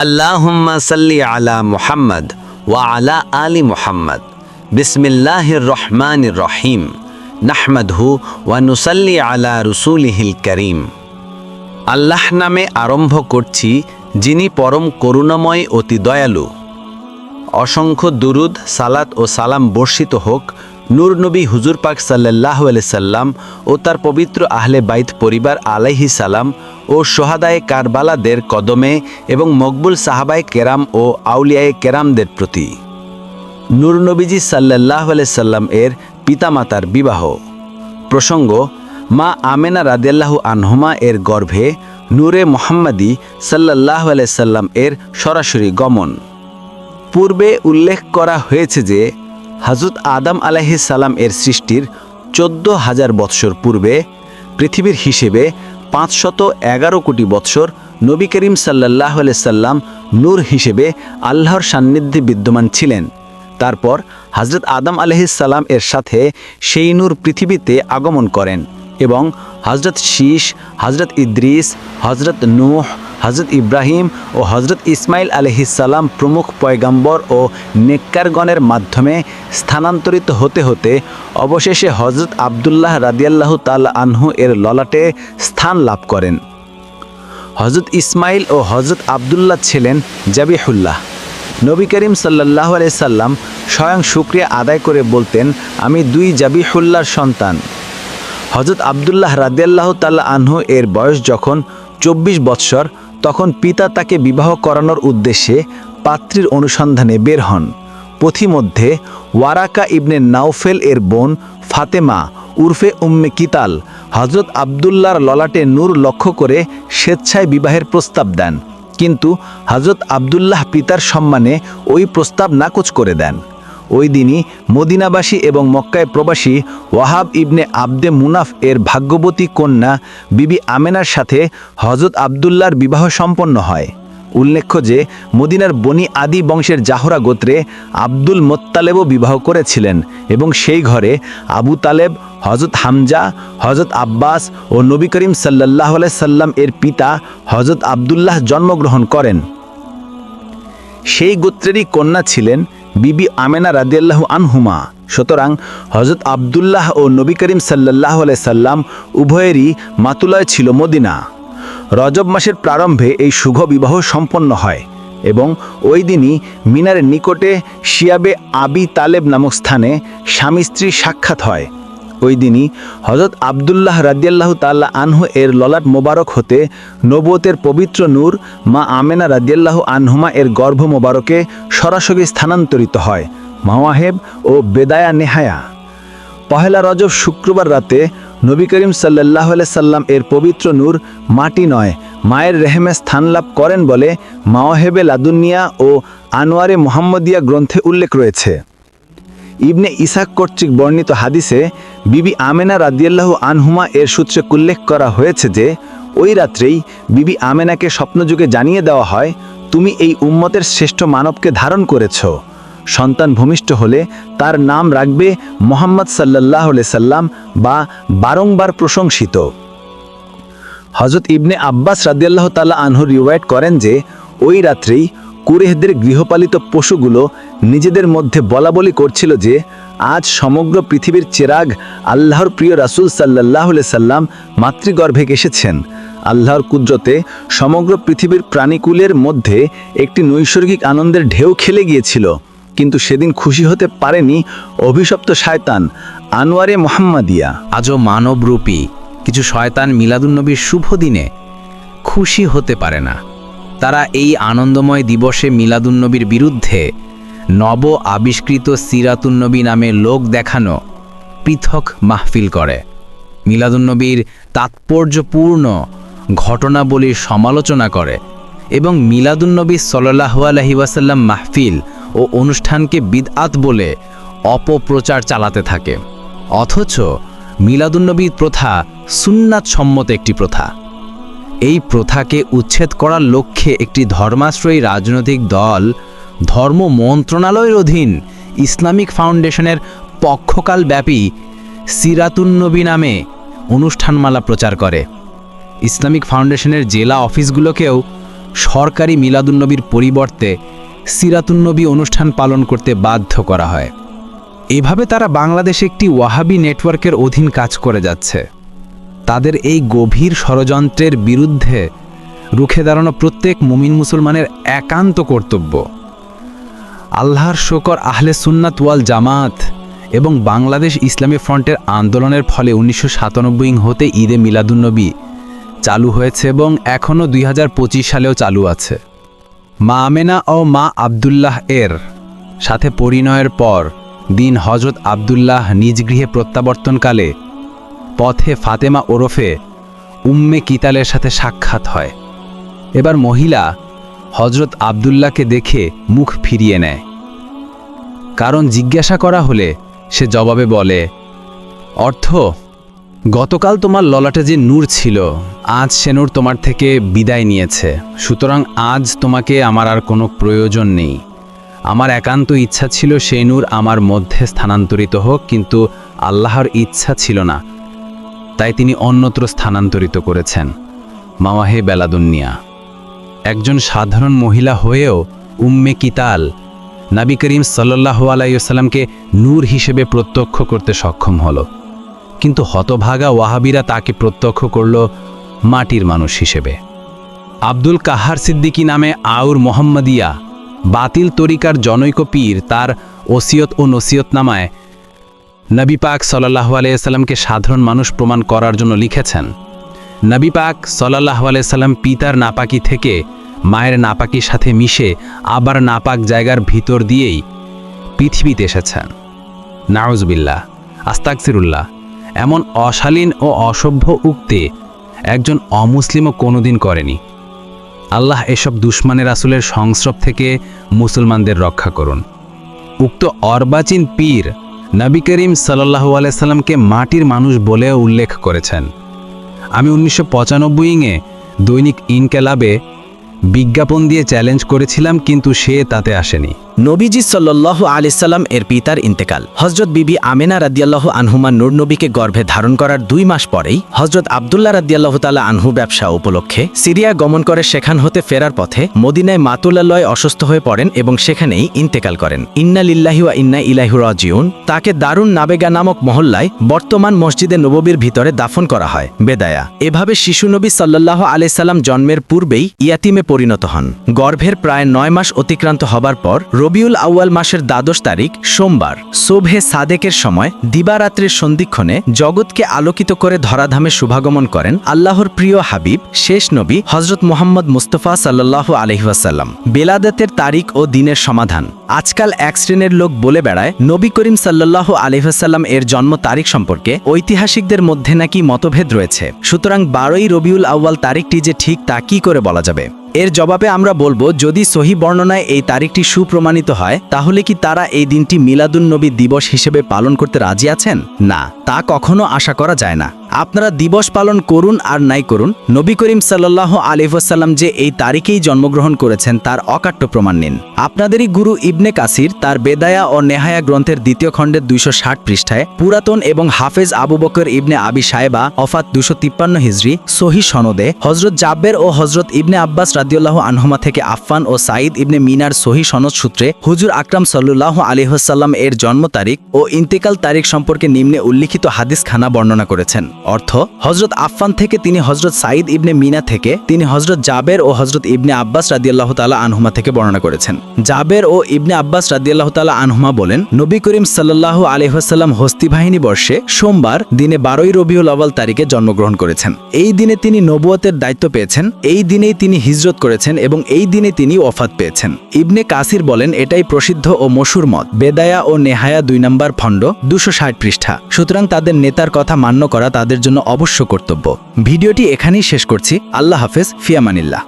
আল্লাহুম্মা সাল্লি আলা মুহাম্মদ ওয়া আলা আলি মুহাম্মদ। বিসমিল্লাহির রহমানির রহিম। নাহমাদহু ওয়া নুসাল্লি আলা রসুলিহিল করিম। আল্লাহ নামে আরম্ভ করছি, যিনি পরম করুণাময় অতি দয়ালু। অসংখ্য দুরুদ, সালাত ও সালাম বর্ষিত হোক নূর নবী হুজুর পাক সাল্লাহ সাল্লাম ও তার পবিত্র আহলে বাইত পরিবার আলাইহি সালাম ও সোহাদায়ে কারবালাদের কদমে এবং মকবুল সাহাবায় কেরাম ও আউলিয়ায়ে কেরামদের প্রতি। নূর নবীজি সাল্লাহ সাল্লাম এর পিতামাতার বিবাহ। প্রসঙ্গ, মা আমেনা রাদিয়াল্লাহু আনহুমা এর গর্ভে নূরে মোহাম্মদী সাল্লাহ সাল্লাম এর সরাসরি গমন। পূর্বে উল্লেখ করা হয়েছে যে হজরত আদম সালাম এর সৃষ্টির চোদ্দ হাজার বৎসর পূর্বে পৃথিবীর হিসেবে পাঁচশত এগারো কোটি বৎসর নবী করিম সাল্লাহ সাল্লাম নূর হিসেবে আল্লাহর সান্নিধ্যে বিদ্যমান ছিলেন। তারপর হজরত আদম সালাম এর সাথে সেই নূর পৃথিবীতে আগমন করেন এবং হজরত শীষ হজরত ইদ্রিস হজরত নূহ হজরত ইব্রাহিম ও হজরত ইসমাইল আলহিসাল্লাম প্রমুখ পয়গাম্বর ও নেককারগণের মাধ্যমে স্থানান্তরিত হতে হতে অবশেষে হজরত আবদুল্লাহ রাদিয়াল্লাহু তাল আনহু এর ললাটে স্থান লাভ করেন। হজরত ইসমাইল ও হজরত আবদুল্লাহ ছিলেন জাবিহুল্লাহ। নবী করিম সাল্লাহ সাল্লাম স্বয়ং শুক্রিয়া আদায় করে বলতেন, আমি দুই জাবিহুল্লাহর সন্তান। হজরত আবদুল্লাহ রাদিয়াল্লাহ তাল্লা আনহু এর বয়স যখন চব্বিশ বৎসর তখন পিতা তাকে বিবাহ করানোর উদ্দেশ্যে পাত্রীর অনুসন্ধানে বের হন। পথিমধ্যে ওয়ারাকা ইবনে নাউফেল এর বোন ফাতেমা উর্ফে উম্মে কিতাল হজরত আবদুল্লাহর ললাটে নূর লক্ষ্য করে স্বেচ্ছায় বিবাহের প্রস্তাব দেন। কিন্তু হজরত আবদুল্লাহ পিতার সম্মানে ওই প্রস্তাব নাকচ করে দেন। ওই দিনই মদিনাবাসী এবং মক্কায় প্রবাসী ওয়াহাব ইবনে আবদে মুনাফ এর ভাগ্যবতী কন্যা বিবি আমেনার সাথে হজরত আবদুল্লাহর বিবাহ সম্পন্ন হয়। উল্লেখ্য যে, মদিনার বনি আদি বংশের জাহরা গোত্রে আব্দুল মোত্তালেবও বিবাহ করেছিলেন এবং সেই ঘরে আবু তালেব হজরত হামজা হজরত আব্বাস ও নবী করিম সাল্লাহ সাল্লাম এর পিতা হজরত আবদুল্লাহ জন্মগ্রহণ করেন। সেই গোত্রেরই কন্যা ছিলেন বিবি আমেনা রাদিয়াল্লাহু আনহুমা। সুতরাং হজরত আবদুল্লাহ ও নবী করিম সাল্লাহ সাল্লাম উভয়েরই মাতুলায় ছিল মদিনা। রজব মাসের প্রারম্ভে এই শুভ বিবাহ সম্পন্ন হয় এবং ওই দিনই মিনারের নিকটে শিয়াবে আবি তালেব নামক স্থানে স্বামী স্ত্রী সাক্ষাৎ হয়। ওই দিনই হজরত আবদুল্লাহ রাদিয়াল্লাহু তাল্লাহ আনহু এর ললাট মোবারক হতে নবতের পবিত্র নূর মা আমেনা রাদিয়াল্লাহু আনহুমা এর গর্ভ মোবারকে সরাসরি স্থানান্তরিত হয়, মাওয়াহেব ও বেদায়া নেহায়া। পহেলা রজব শুক্রবার রাতে নবী করিম সাল্লাহ সাল্লাম এর পবিত্র নূর মাটি নয়, মায়ের রেহেমে স্থান লাভ করেন বলে মাওয়াহেবে লাদুনিয়া ও আনোয়ারে মোহাম্মদিয়া গ্রন্থে উল্লেখ রয়েছে। ইবনে ইসাক কর্তৃক বর্ণিত হাদিসে বিবি আমেনা রাদিয়াল্লাহু আনহুমা এর সূত্রে উল্লেখ করা হয়েছে যে, ওই রাত্রেই বিবি আমেনাকে স্বপ্নযুগে জানিয়ে দেওয়া হয়, তুমি এই উম্মতের শ্রেষ্ঠ মানবকে ধারণ করেছ। সন্তান ভূমিষ্ঠ হলে তার নাম রাখবে মোহাম্মদ সাল্লাহ সাল্লাম বা বারংবার প্রশংসিত। হজরত ইবনে আব্বাস রাদিয়াল্লাহ তাল্লাহ আনহু রিওয়ায়ত করেন যে, ওই রাত্রেই কুরেহদের গৃহপালিত পশুগুলো নিজেদের মধ্যে বলা বলি করছিল যে, আজ সমগ্র পৃথিবীর চেরাগ আল্লাহর প্রিয় রাসূল সাল্লাহ সাল্লাম মাতৃগর্ভে এসেছেন। আল্লাহর কুদরতে সমগ্র পৃথিবীর প্রাণীকুলের মধ্যে একটি নৈসর্গিক আনন্দের ঢেউ খেলে গিয়েছিল। কিন্তু সেদিন খুশি হতে পারেনি অভিশপ্ত শায়তান, আনোয়ারে মোহাম্মদিয়া। আজও মানবরূপী কিছু শয়তান মিলাদুন্নবীর শুভ দিনে খুশি হতে পারে না। তারা এই আনন্দময় দিবসে মিলাদুন্নবীর বিরুদ্ধে নব আবিষ্কৃত সিরাতুন্নবী নামে লোক দেখানো পৃথক মাহফিল করে। মিলাদুন্নবীর তাৎপর্যপূর্ণ ঘটনাবলীর সমালোচনা করে এবং মিলাদুন্নবী সাল্লাহ আলহি ওয়াসাল্লাম মাহফিল ও অনুষ্ঠানকে বিদআত বলে অপপ্রচার চালাতে থাকে। অথচ মিলাদুন্নবীর প্রথা সুন্নাত সম্মত একটি প্রথা। এই প্রথাকে উচ্ছেদ করার লক্ষ্যে একটি ধর্মাশ্রয়ী রাজনৈতিক দল ধর্ম মন্ত্রণালয়ের অধীন ইসলামিক ফাউন্ডেশনের পক্ষকালব্যাপী সিরাতুন্নবী নামে অনুষ্ঠানমালা প্রচার করে। ইসলামিক ফাউন্ডেশনের জেলা অফিসগুলোকেও সরকারি মিলাদুন্নবীর পরিবর্তে সিরাতুন্নবী অনুষ্ঠান পালন করতে বাধ্য করা হয়। এভাবে তারা বাংলাদেশে একটি ওয়াহাবি নেটওয়ার্কের অধীন কাজ করে যাচ্ছে। তাদের এই গভীর ষড়যন্ত্রের বিরুদ্ধে রুখে দাঁড়ানো প্রত্যেক মুমিন মুসলমানের একান্ত কর্তব্য। আল্লাহর শোকর আহলে সুন্নাত ওয়াল জামাত এবং বাংলাদেশ ইসলামী ফ্রন্টের আন্দোলনের ফলে উনিশশো সাতানব্বই হতে ঈদে মিলাদুন্নবী চালু হয়েছে এবং এখনও দুই হাজার পঁচিশ সালেও চালু আছে। মা আমেনা ও মা আবদুল্লাহ এর সাথে পরিণয়ের পর দিন হজরত আবদুল্লাহ নিজ গৃহে প্রত্যাবর্তনকালে পথে ফাতেমা ওরফে উম্মে কিতালের সাথে সাক্ষাৎ হয়। এবার মহিলা হজরত আবদুল্লাহকে দেখে মুখ ফিরিয়ে নেয়। কারণ জিজ্ঞাসা করা হলে সে জবাবে বলে, অর্থ, গতকাল তোমার ললাটে যে নূর ছিল, আজ সে নূর তোমার থেকে বিদায় নিয়েছে। সুতরাং আজ তোমাকে আমার আর কোনো প্রয়োজন নেই। আমার একান্ত ইচ্ছা ছিল সেই নূর আমার মধ্যে স্থানান্তরিত হোক, কিন্তু আল্লাহর ইচ্ছা ছিল না। তাই তিনি অন্যত্র স্থানান্তরিত করেছেন। মাওয়াহে বেলাদুন্নিয়া। একজন সাধারণ মহিলা হয়েও উম্মে কিতাল নাবি করিম সাল্লাহ আলাইসাল্লামকে নূর হিসেবে প্রত্যক্ষ করতে সক্ষম হল। কিন্তু হতভাগা ওয়াহাবিরা তাকে প্রত্যক্ষ করল মাটির মানুষ হিসেবে। আব্দুল কাহার সিদ্দিকী নামে আউর মোহাম্মদিয়া বাতিল তরিকার জনৈক পীর তার ওসিয়ত ও নসিয়তনামায় নবী পাক সাল্লাহ আলাইসাল্লামকে সাধারণ মানুষ প্রমাণ করার জন্য লিখেছেন, নবী পাক সাল্লাহ আলাইসাল্লাম পিতার নাপাকি থেকে মায়ের নাপাকির সাথে মিশে আবার নাপাক জায়গার ভিতর দিয়েই পৃথিবীতে এসেছেন। নাউজবিল্লাহ আস্তাকসিরুল্লাহ এমন অশালীন ও অসভ্য উক্তি একজন অমুসলিমও কোনোদিন করেনি। আল্লাহ এসব দুশ্মনের আসলের সংস্রব থেকে মুসলমানদের রক্ষা করুন। উক্ত অর্বাচীন পীর নবী করিম সাল্লাহু আলাইসাল্লামকে মাটির মানুষ বলে উল্লেখ করেছেন। আমি উনিশশো পঁচানব্বই ইংয়ে দৈনিক ইনকেলাবে বিজ্ঞাপন দিয়ে চ্যালেঞ্জ করেছিলাম, কিন্তু সে তাতে আসেনি। নবীজি সাল্লাহ আলিসাল্লাম এর পিতার ইন্তেকাল। হজরত বিবি আমেনা রাদিয়াল্লাহ আনহুমা নূর নবীকে গর্ভে ধারণ করার দুই মাস পরেই হজরত আবদুল্লাহ রাদিয়াল্লাহ তালা আনহু ব্যবসা উপলক্ষে সিরিয়া গমন করে সেখান হতে ফেরার পথে মদিনায় মাতুল্লালয় অসুস্থ হয়ে পড়েন এবং সেখানেই ইন্তেকাল করেন। ইন্না লিল্লাহি ওয়া ইন্না ইলাইহু রাজিউন। তাকে দারুণ নাবেগা নামক মহল্লায় বর্তমান মসজিদে নববীর ভিতরে দাফন করা হয়। বেদায়া। এভাবে শিশু নবী সাল্লাহ আলাইসাল্লাম জন্মের পূর্বেই ইয়াতিমে পরিণত হন। গর্ভের প্রায় নয় মাস অতিক্রান্ত হবার পর রবিউল আউয়াল মাসের দ্বাদশ তারিখ, সোমবার। সোভে সাদেকের সময় দিবারাত্রির সন্ধিক্ষণে জগৎকে আলোকিত করে ধরাধামে শুভাগমন করেন আল্লাহর প্রিয় হাবিব, শেষ নবী হজরত মোহাম্মদ মুস্তফা সাল্লাহ আলহিহাসাল্লাম বেলাদতের তারিখ ও দিনের সমাধান। আজকাল এক শ্রেণির লোক বলে বেড়ায়, নবী করিম সাল্লাহ আলহিহাসাল্লাম এর জন্ম তারিখ সম্পর্কে ঐতিহাসিকদের মধ্যে নাকি মতভেদ রয়েছে। সুতরাং বারোই রবিউল আউয়াল তারিখটি যে ঠিক তা কি করে বলা যাবে? এর জবাবে আমরা বলব, যদি সহি বর্ণনায় এই তারিখটি সুপ্রমাণিত হয়, তাহলে কি তারা এই দিনটি মিলাদুন নবী দিবস হিসেবে পালন করতে রাজি আছেন? না। তা কখনো আশা করা যায় না। আপনারা দিবস পালন করুন আর নাই করুন। নবী করিম সাল্লাহ আলিহাসাল্লাম যে এই তারিখেই জন্মগ্রহণ করেছেন, তার অকাট্য প্রমাণ নিন। আপনাদেরই গুরু ইবনে কাসির তার বেদায়া ও নেহায়া গ্রন্থের দ্বিতীয় খণ্ডের দুইশো ষাট পৃষ্ঠায় পুরাতন এবং হাফেজ আবু বকর ইবনে আবি সাহেবা অফাত দুশো তিপ্পান্ন হিজড়ি সহি সনদে হজরত জাব্বের ও হজরত ইবনে আব্বাস রাদিউল্লাহ আনহমা থেকে আফফান ও সাঈদ ইবনে মিনার সহি সনদ সূত্রে হুজুর আকরাম সাল্লুল্লাহ আলিহাসাল্লাম এর জন্ম তারিখ ও ইন্তেকাল তারিখ সম্পর্কে নিম্নে উল্লিখিত হাদিস খানা বর্ণনা করেছেন। অর্থ হজরত আফফান থেকে তিনি হজরত সাঈদ ইবনে মিনা থেকে তিনি হজরত জাবের ও হজরত ইবনে আব্বাস রাদিয়াল্লাহ তালা আনহুমা থেকে বর্ণনা করেছেন। জাবের ও ইবনে আব্বাস রাদিয়াল্লাহ তালা আনহুমা বলেন, নবী করিম সাল্লাহ আলহাসাল্লাম হস্তি বাহিনী বর্ষে সোমবার দিনে বারোই রবিউল আওয়াল তারিখে জন্মগ্রহণ করেছেন। এই দিনে তিনি নবুয়তের দায়িত্ব পেয়েছেন, এই দিনেই তিনি হিজরত করেছেন এবং এই দিনে তিনি ওফাত পেয়েছেন। ইবনে কাসির বলেন, এটাই প্রসিদ্ধ ও মশুর মত। বেদায়া ও নেহায়া দুই নম্বর খণ্ড দুশো ষাট পৃষ্ঠা। সুতরাং তাদের নেতার কথা মান্য করা তাদের জন্য অবশ্য কর্তব্য। ভিডিওটি এখানেই শেষ করছি। আল্লাহ হাফেজ, ফিয়ামানিল্লাহ।